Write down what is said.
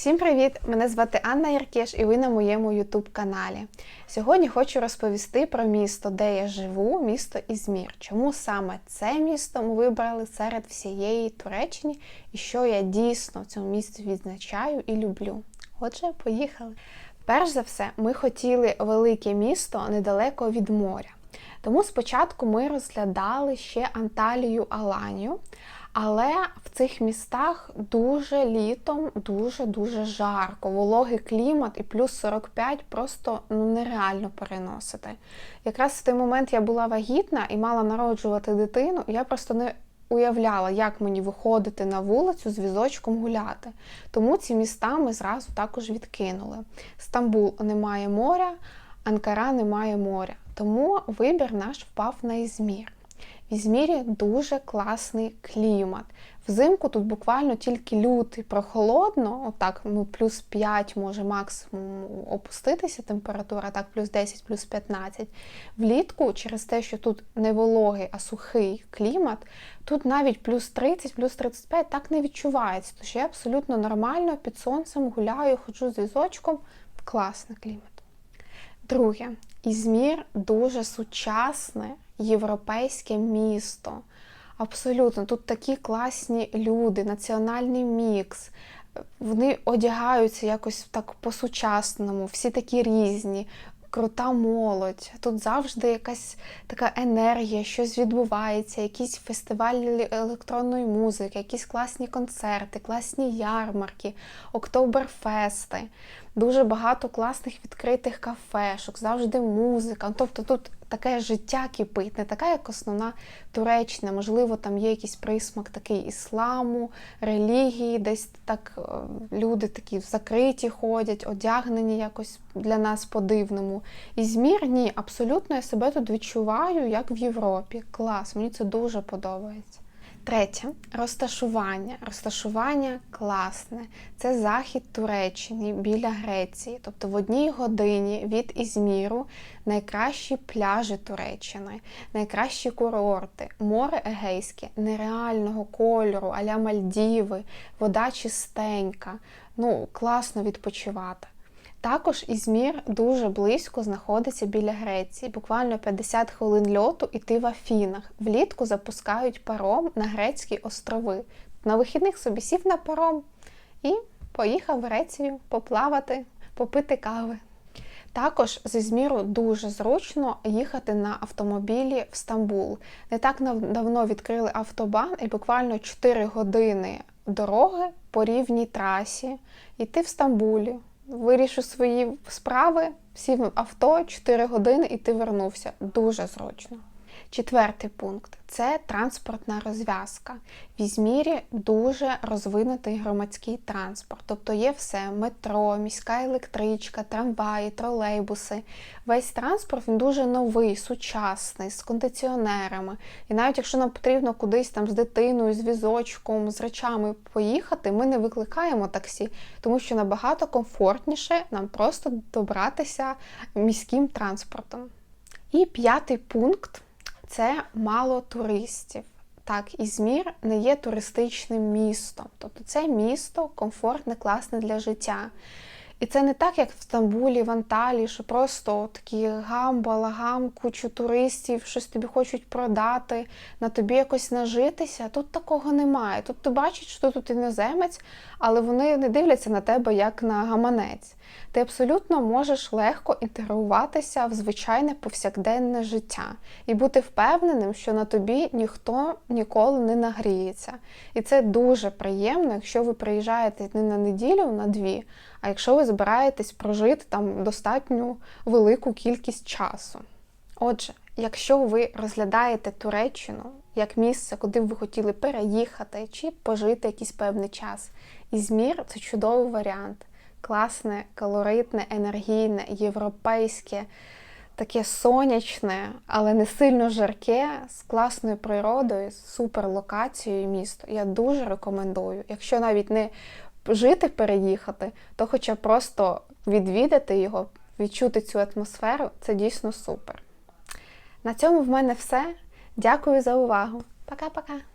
Всім привіт! Мене звати Анна Яркеш і ви на моєму YouTube каналі. Сьогодні хочу розповісти про місто, де я живу, місто Ізмір. Чому саме це місто ми вибрали серед всієї Туреччини і що я дійсно в цьому місті відзначаю і люблю. Отже, поїхали. Перш за все, ми хотіли велике місто недалеко від моря. Тому спочатку ми розглядали ще Анталію Аланію. Але в цих містах дуже літом дуже-дуже жарко, вологий клімат і плюс 45 просто ну, нереально переносити. Якраз в той момент я була вагітна і мала народжувати дитину, я просто не уявляла, як мені виходити на вулицю з візочком гуляти. Тому ці міста ми зразу також відкинули. Стамбул немає моря, Анкара немає моря. Тому вибір наш впав на Ізмір. В Ізмірі дуже класний клімат. Взимку тут буквально тільки лютий, прохолодно, отак ну, плюс 5 може максимум опуститися температура, так плюс 10, плюс 15. Влітку, через те, що тут не вологий, а сухий клімат, тут навіть плюс 30, плюс 35 так не відчувається. Тож я абсолютно нормально під сонцем гуляю, ходжу з візочком. Класний клімат. Друге, Ізмір дуже сучасне європейське місто. Абсолютно, тут такі класні люди, національний мікс. Вони одягаються якось так по-сучасному, всі такі різні, крута молодь. Тут завжди якась така енергія, щось відбувається, якісь фестивалі електронної музики, якісь класні концерти, класні ярмарки, октоберфести. Дуже багато класних відкритих кафешок, завжди музика. Тобто тут таке життя кипить, не така, як основна Туреччина. Можливо, там є якийсь присмак такий ісламу, релігії, десь так е, люди такі закриті ходять, одягнені якось для нас по-дивному. І змір ні, абсолютно я себе тут відчуваю, як в Європі. Клас, мені це дуже подобається. Третє розташування. Розташування класне. Це захід Туреччини біля Греції. Тобто в одній годині від Ізміру найкращі пляжі Туреччини, найкращі курорти, море Егейське, нереального кольору, аля Мальдіви, вода чистенька. Ну, класно відпочивати. Також Ізмір дуже близько знаходиться біля Греції, буквально 50 хвилин льоту і в Афінах. Влітку запускають паром на Грецькі острови. На вихідних собі сів на паром і поїхав в Грецію поплавати, попити кави. Також з Ізміру дуже зручно їхати на автомобілі в Стамбул. Не так давно відкрили автобан і буквально 4 години дороги по рівній трасі. І ти в Стамбулі вирішив свої справи, сів в авто 4 години і ти вернувся. Дуже зручно. Четвертий пункт це транспортна розв'язка. В Ізмірі дуже розвинутий громадський транспорт, тобто є все: метро, міська електричка, трамваї, тролейбуси. Весь транспорт він дуже новий, сучасний, з кондиціонерами. І навіть якщо нам потрібно кудись там з дитиною, з візочком, з речами поїхати, ми не викликаємо таксі, тому що набагато комфортніше нам просто добратися міським транспортом. І п'ятий пункт це мало туристів. Так, Ізмір не є туристичним містом. Тобто це місто комфортне, класне для життя. І це не так, як в Стамбулі, в Анталії, що просто такі гам, балагам, кучу туристів, щось тобі хочуть продати, на тобі якось нажитися. Тут такого немає. Тут ти бачиш, що тут іноземець, але вони не дивляться на тебе як на гаманець. Ти абсолютно можеш легко інтегруватися в звичайне повсякденне життя і бути впевненим, що на тобі ніхто ніколи не нагріється. І це дуже приємно, якщо ви приїжджаєте не на неділю, на дві, а якщо ви збираєтесь прожити там достатню велику кількість часу. Отже, якщо ви розглядаєте Туреччину як місце, куди б ви хотіли переїхати чи пожити якийсь певний час, Ізмір це чудовий варіант. Класне, колоритне, енергійне, європейське, таке сонячне, але не сильно жарке, з класною природою, з супер локацією місто. Я дуже рекомендую. Якщо навіть не жити, переїхати, то хоча просто відвідати його, відчути цю атмосферу це дійсно супер. На цьому в мене все. Дякую за увагу. Пока-пока!